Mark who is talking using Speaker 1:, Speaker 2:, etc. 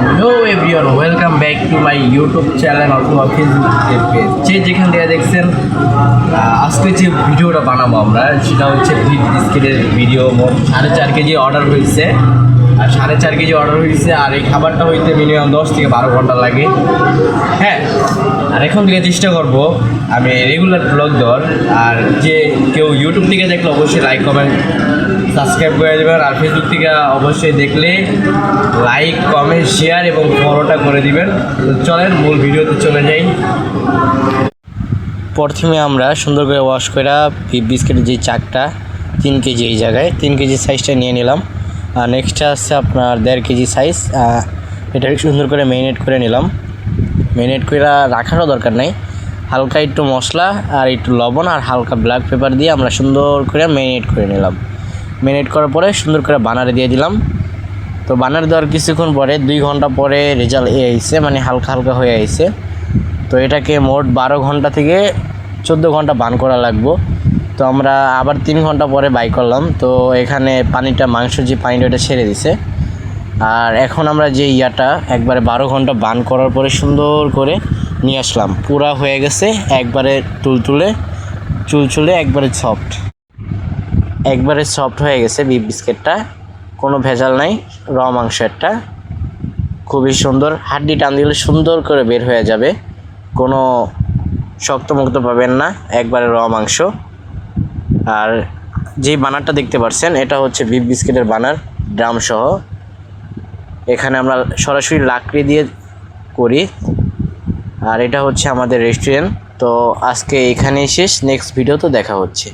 Speaker 1: Hello everyone welcome back to my YouTube channel অথবা Facebook page যে যেখান থেকে দেখছেন আজকে যে ভিডিওটা বানাবো আমরা, সেটা হচ্ছে ভিডিও মোট সাড়ে চার কেজি অর্ডার হয়েছে। আর সাড়ে চার কেজি অর্ডার হয়েছে আর এই খাবারটা হইতে মিনিমাম দশ থেকে বারো ঘণ্টা লাগে। হ্যাঁ আর এখন থেকে চেষ্টা করব, আমি রেগুলার ব্লগ দেওয়ার আর যে কেউ ইউটিউব থেকে দেখলে অবশ্যই লাইক কমেন্ট সাবস্ক্রাইব করে দেবেন, আর ফেসবুক থেকে অবশ্যই দেখলে লাইক কমেন্ট শেয়ার এবং ফলোটা করে দিবেন। চলেন, মূল ভিডিওতে চলে যাই। প্রথমে আমরা সুন্দর করে ওয়াশ করে বিস্কিটের যে চাকটা, তিন কেজি এই জায়গায়, তিন কেজি সাইজটা নিয়ে নিলাম। আর নেক্সট আছে আপনার দেড় কেজি সাইজ এটা সুন্দর করে মেরিনেট করে নিলাম। মেরিনেট করে রাখারও দরকার নেই। হালকা একটু মশলা আর একটু লবণ আর হালকা ব্ল্যাক পেপার দিয়ে আমরা সুন্দর করে মেরিনেট করে নিলাম। মেরিনেট করার পরে সুন্দর করে বানারে দিয়ে দিলাম। তো বানার দেওয়ার কিছুক্ষণ পরে, দুই ঘণ্টা পরে রেজাল্ট এ আইছে মানে হালকা হালকা হয়ে আইছে। তো এটাকে মোট বারো ঘণ্টা থেকে চোদ্দ ঘণ্টা বান করা লাগবো। তো আমরা আবার তিন ঘণ্টা পরে বাই করলাম। তো এখানে পানিটা, মাংস যে পানিটা, ওটা ছেড়ে দিছে। আর এখন আমরা যে ইয়াটা একবারে বারো ঘণ্টা বান করার পরে সুন্দর করে নিয়ে আসলাম। পুরা হয়ে গেছে, একবারে তুলতুলে, চুলচুলে, একবারে সফট একবারে সফট হয়ে গেছে বিফ বিস্কিটটা কোনো ভেজাল নাই র মাংস একটা। খুবই সুন্দর, হাড্ডি টান দিলে সুন্দর করে বের হয়ে যাবে। কোনো শক্তমুক্ত পাবেন না, একবারে র মাংস। আর যেই বানারটা দেখতে পাচ্ছেন এটা হচ্ছে বিপ বিস্কিটের বানার ড্রাম সহ। এখানে আমরা সরাসরি লাকড়ি দিয়ে করি। আর এটা হচ্ছে আমাদের রেস্টুরেন্ট তো আজকে এখানেই শেষ নেক্সট ভিডিও তো দেখা হচ্ছে।